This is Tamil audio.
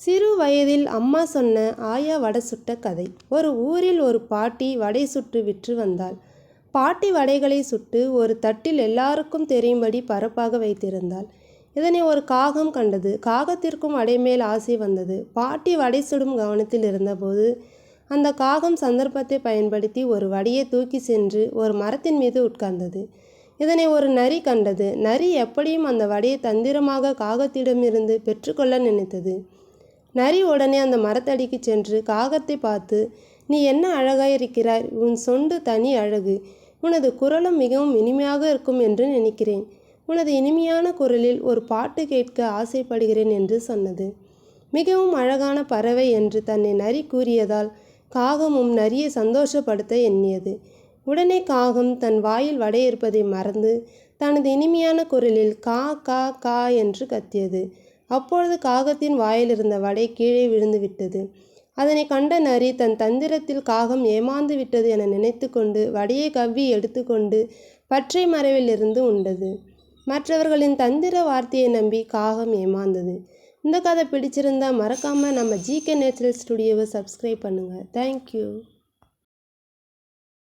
சிறு வயதில் அம்மா சொன்ன ஆயா வடை சுட்ட கதை. ஒரு ஊரில் ஒரு பாட்டி வடை சுட்டு விற்று வந்தாள். பாட்டி வடைகளை சுட்டு ஒரு தட்டில் எல்லாருக்கும் தெரியும்படி பரப்பாக வைத்திருந்தாள். இதனை ஒரு காகம் கண்டது. காகத்திற்கும் வடை மேல் ஆசை வந்தது. பாட்டி வடை சுடும் கவனத்தில் இருந்தபோது அந்த காகம் சந்தர்ப்பத்தை பயன்படுத்தி ஒரு வடையை தூக்கி சென்று ஒரு மரத்தின் மீது உட்கார்ந்தது. இதனை ஒரு நரி கண்டது. நரி எப்படியும் அந்த வடையை தந்திரமாக காகத்திடமிருந்து பெற்றுக்கொள்ள நினைத்தது. நரி உடனே அந்த மரத்தடிக்கு சென்று காகத்தை பார்த்து நீ என்ன அழகாயிருக்கிறாய் உன் சொண்டு தனி அழகு. உனது குரலும் மிகவும் இனிமையாக இருக்கும் என்று நினைக்கிறேன். உனது இனிமையான குரலில் ஒரு பாட்டு கேட்க ஆசைப்படுகிறேன் என்று சொன்னது. மிகவும் அழகான பறவை என்று தன்னை நரி கூறியதால் காகமும் நரியை சந்தோஷப்படுத்த எண்ணியது. உடனே காகம் தன் வாயில் வடையிருப்பதை மறந்து தனது இனிமையான குரலில் கா கா கா என்று கத்தியது. அப்பொழுது காகத்தின் வாயில் இருந்த வடை கீழே விழுந்து விட்டது அதனை கண்ட நரி தன் தந்திரத்தில் காகம் ஏமாந்து விட்டது என நினைத்து கொண்டு வடையை கவ்வி எடுத்துக்கொண்டு பற்றை மறைவிலிருந்து உண்டது. மற்றவர்களின் தந்திர வார்த்தையை நம்பி காகம் ஏமாந்தது. இந்த கதை பிடிச்சிருந்தா மறக்காமல் நம்ம ஜிகே நேச்சுரல் ஸ்டுடியோவை சப்ஸ்கிரைப் பண்ணுங்கள் தேங்க்யூ